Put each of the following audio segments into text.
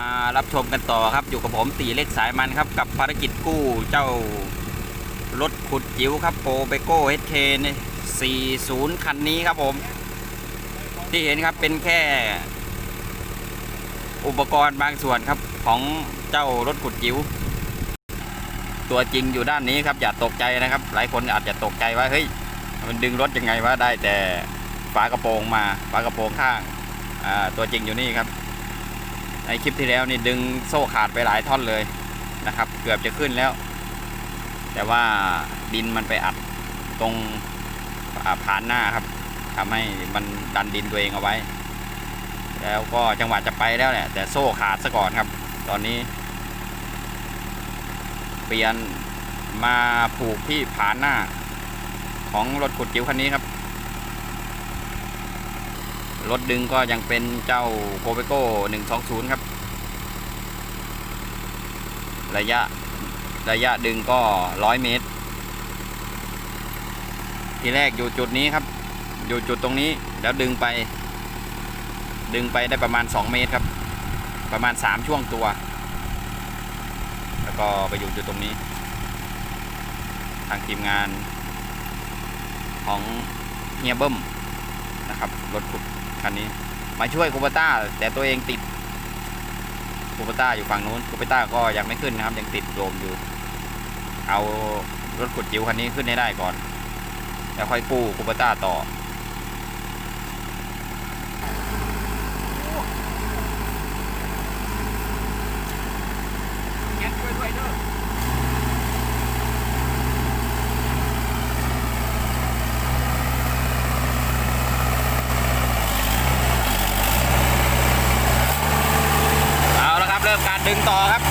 มารับชมกันต่อครับอยู่กับผมตีเล็กสายมันครับ กับภารกิจกู้เจ้ารถขุดจิ๋วครับโปเบโก้เฮดเคน40 คันนี้ครับผม ที่เห็นครับเป็นแค่ อุปกรณ์บางส่วนครับของเจ้ารถขุดจิ๋วตัวจริงอยู่ด้านนี้ครับอย่าตกใจนะครับ หลายคนอาจจะตกใจว่าเฮ้ยมันดึงรถยังไงวะได้แต่ฝากระโปรงมาฝากระโปรงข้างตัวจริงอยู่นี่ครับ ในคลิปที่แล้วนี่ดึงโซ่ขาดไปหลายท่อนเลยนะครับ เกือบจะขึ้นแล้ว แต่ว่าดินมันไปอัดตรงอ่าผานหน้าครับทำให้มันดันดินตัวเองเอาไว้ แล้วก็จังหวะจะไปแล้วแหละแต่โซ่ขาดซะก่อนครับ ตอนนี้ เปลี่ยนมาผูกที่ผานหน้าของรถขุดจิ๋วคันนี้ครับ รถดึงก็ยังเป็นเจ้าโกเบโก้120ครับ ระยะระยะดึงก็100เมตร ทีแรกอยู่จุดนี้ครับ อยู่จุดตรงนี้แล้วดึงไป ดึงไปได้ประมาณ 2 เมตรครับ ประมาณ 3 ช่วงตัว แล้วก็ไปอยู่จุดตรงนี้ ทางทีมงานของเฮียเบิ้มนะครับ รถขุด คันนี้ มาช่วยคูปต้า แต่ตัวเองติดคูปต้าอยู่ฝั่งนู้นคูปต้าก็ยังไม่ขึ้นนะครับ ยังติดโดมอยู่ เอารถขุดจิ๋วคันนี้ขึ้นให้ได้ก่อนแล้วค่อยกู้คูปต้าต่อเอาละครับ เริ่มการ ดึงต่อครับ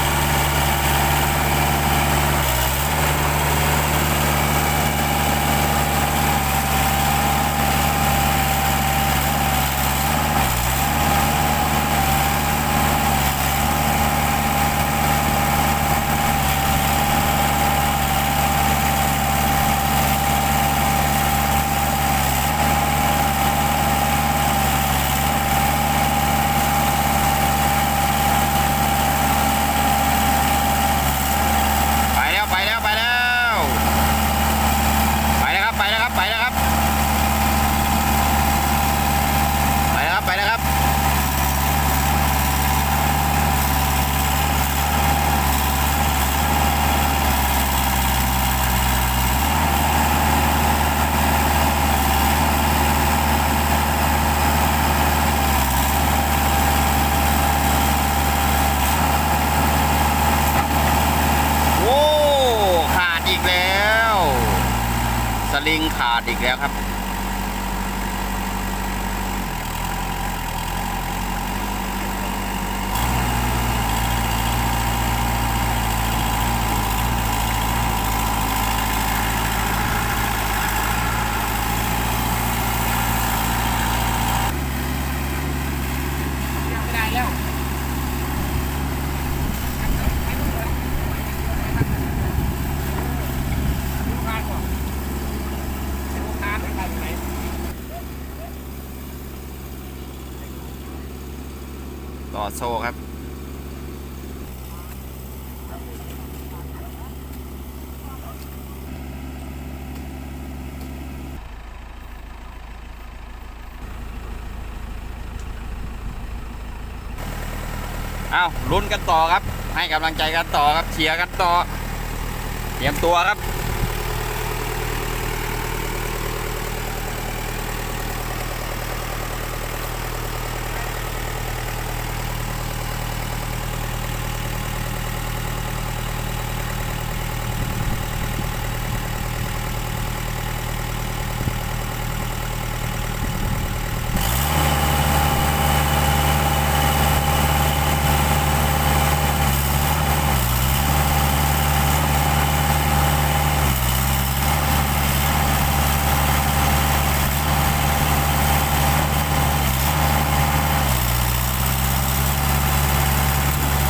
ไปแล้วไปแล้วไปแล้ว ไปแล้วครับไปแล้วครับไปแล้วครับ ไปแล้วครับไปแล้วครับ โอ้ขาดอีกแล้ว ส ลิงขาดอีกแล้วครับ ไม่ได้แล้วลูกค้าก่อนลูกค้าไปไหน ต่อโซ่ครับ เอาลุ้นกันต่อครับ ให้กำลังใจกันต่อครับเชียร์กันต่อ เตรียมตัวครับ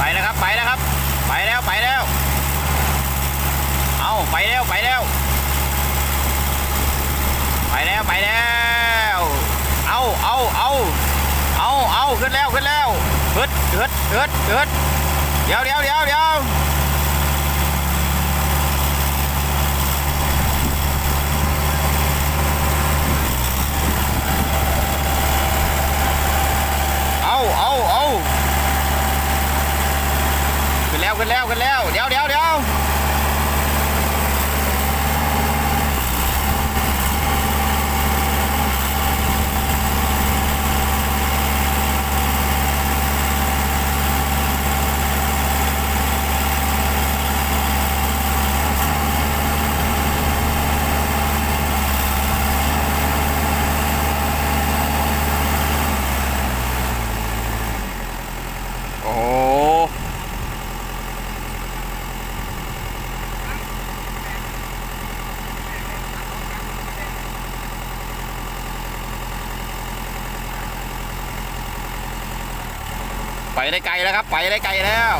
ไปแล้วครับ ไปแล้วครับ ไปแล้ว ไปแล้ว เอาไปแล้ว ไปแล้ว ไปแล้วไปแล้ว เอาเอาเอาเอาเอาขึ้นแล้วขึ้นแล้วเฮึดฮึดฮึดฮึดเดี๋ยวเดี๋ยวเดี๋ยวเดี๋ยวเอาเอาเอาขึ้นแล้วขึ้นแล้วขึ้นแล้ว เดี๋ยวเดี๋ยวเดี๋ยวโอ้โห ไปได้ไกลแล้วครับ ไปได้ไกลแล้ว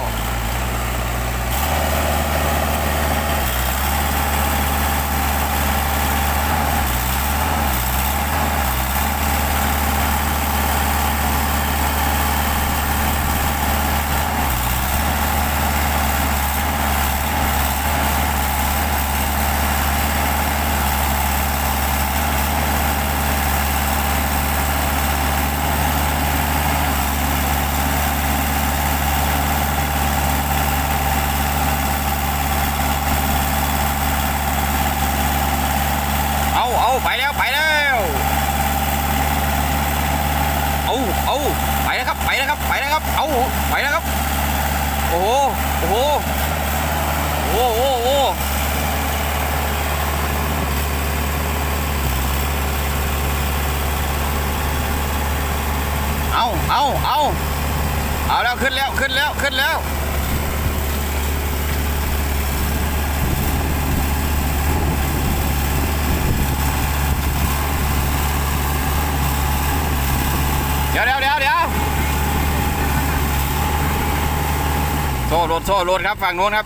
เอาเอาไปแล้ว ไปแล้ว เอาเอาไปแล้วครับ ไปแล้วครับ ไปแล้วครับ เอาไปแล้วครับ โอ้โห โอ้โห โอ้โหโอ้เอาเอาเอาเอาแล้วขึ้นแล้วขึ้นแล้วขึ้นแล้วเดี๋ยวเดี๋ยวเดี๋ยวเดี๋ยวโซ่รถโซ่รถครับฝั่งนู้นครับ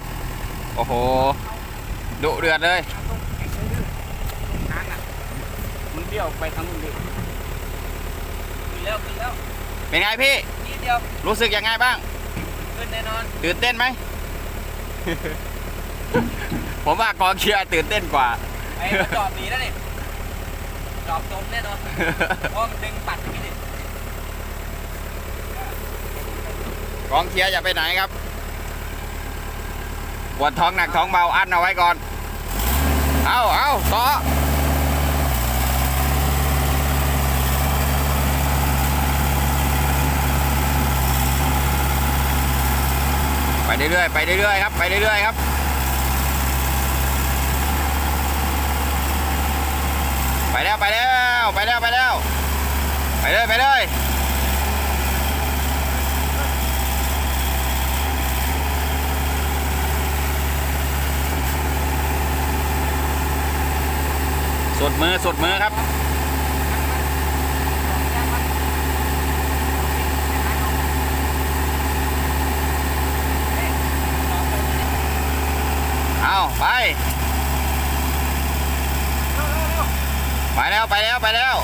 โอ้โหดุเดือดเลยนั่นน่ะมันเบี้ยวไปทางนู้นดิขึ้นแล้วขึ้นแล้วเป็นไงพี่นิดเดียวรู้สึกยังไงบ้างขึ้นแน่นอนตื่นเต้นไหม ผมว่ากองเชียร์ตื่นเต้นกว่าไอ้มันจอบหนีแล้วนี่จอบจมแน่นอนเพราะมันดึงปัดอย่างนี้ดิกองเชียร์อย่าไปไหนครับ ปวดท้องหนักท้องเบาอันเอาไว้ก่อน เอาเอาต่อไปเรื่อยๆไปเรื่อยๆครับไปเรื่อยๆครับไปแล้วไปแล้วไปแล้วไปแล้วไปเลยไปเลย สดมือสดมือครับเอาไป ไปแล้วไปแล้วไปแล้ว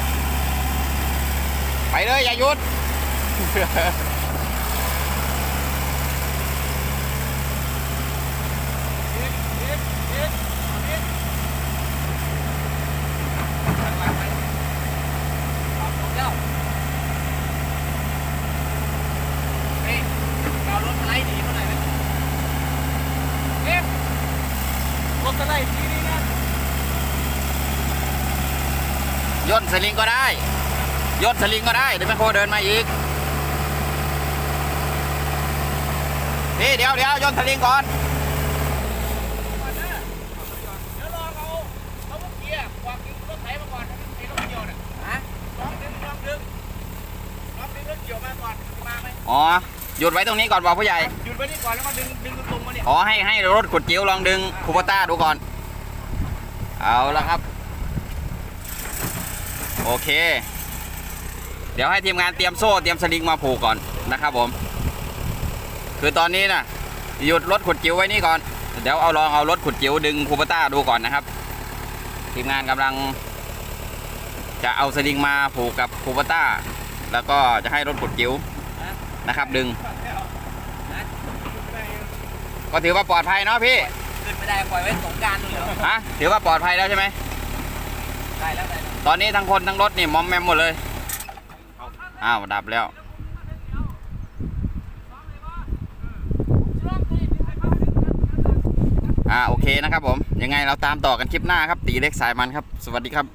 ไปเลยอย่าหยุด รถสไลด์ทีนี้นะ ย่นสลิงก็ได้ย่นสลิงก็ได้เดี๋ยวแม่โคเดินมาอีกนี่เดี๋ยวเดี๋ยวย่นสลิงก่อนเดี๋ยวรอเขาเขาพวกเกียร์วางดึงรถไถมาก่อนถ้าเป็นรถเกี่ยวน่ะฮะลองดึงลองดึงลองดึงรถเกี่ยวมาก่อนมาไหมอ๋อหยุดไว้ตรงนี้ก่อนบอกผู้ใหญ่หยุดไว้นี่ก่อนแล้วก็ดึงดึงตรงๆมาเนี่ยอ๋อให้ให้รถขุดจิ๋วลองดึงคูปต้าดูก่อน เอาละครับ โอเค เดี๋ยวให้ทีมงานเตรียมโซ่เตรียมสลิงมาผูกก่อนนะครับผม คือตอนนี้นะหยุดรถขุดจิ๋วไว้นี่ก่อน เดี๋ยวเอาลองเอารถขุดจิ๋วดึงคูปต้าดูก่อนนะครับ ทีมงานกำลัง จะเอาสลิงมาผูกกับคูปต้า แล้วก็จะให้รถขุดจิ๋วนะครับ ดึง ก็ถือว่าปลอดภัยเนาะพี่ขึ้นไม่ได้ปล่อยไว้สงกรารนู่นเหรอฮะถือว่าปลอดภัยแล้วใช่ไหม ตอนนี้ทั้งคนทั้งรถนี่มอมแมมหมดเลย อ้าว ดับแล้ว อ่า โอเคนะครับผม ยังไงเราตามต่อกันคลิปหน้าครับ ตีเล็กสายมันครับ สวัสดีครับ